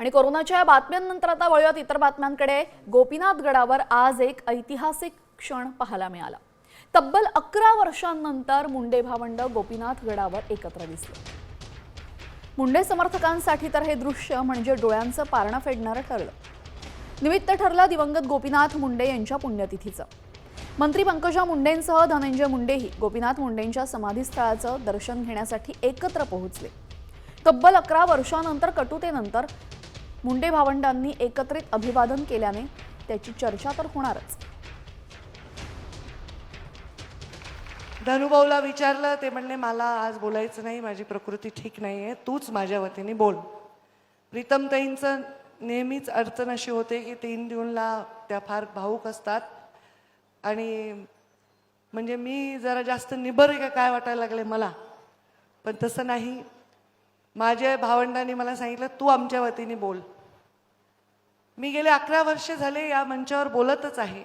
आणि कोरोनाच्या या बातम्यांनंतर आता वळूयात इतर बातम्यांकडे. गोपीनाथ गडावर आज एक ऐतिहासिक क्षण पाहायला मिळाला. तब्बल अकरा वर्षांनंतर मुंडे भावंड गोपीनाथ गडावर एकत्र दिसले. मुंडे समर्थकांसाठी तर हे दृश्य म्हणजे डोळ्यांचं पारणं फेडणारं ठरलं. निमित्त ठरलं दिवंगत गोपीनाथ मुंडे यांच्या पुण्यतिथीचं. मंत्री पंकजा मुंडेंसह धनंजय मुंडेही गोपीनाथ मुंडेंच्या समाधीस्थळाचं दर्शन घेण्यासाठी एकत्र पोहोचले. तब्बल अकरा वर्षानंतर कटुतेनंतर मुंडे भावंडांनी एकत्रित अभिवादन केल्याने त्याची चर्चा तर होणारच. धनुभाऊला विचारलं ते म्हणले मला आज बोलायचं नाही माझी प्रकृती ठीक नाही आहे तूच माझ्या वतीने बोल. प्रीतमताईंचं नेहमीच अडचण अशी होते की तीन जूनला त्या फार भाऊक असतात. आणि म्हणजे मी जरा जास्त निबर का काय वाटायला लागले मला. पण तसं नाही. माझ्या भावंडांनी मला सांगितलं तू आमच्या वतीने बोल. मी गेले अकरा वर्ष झाले या मंचावर बोलतच आहे.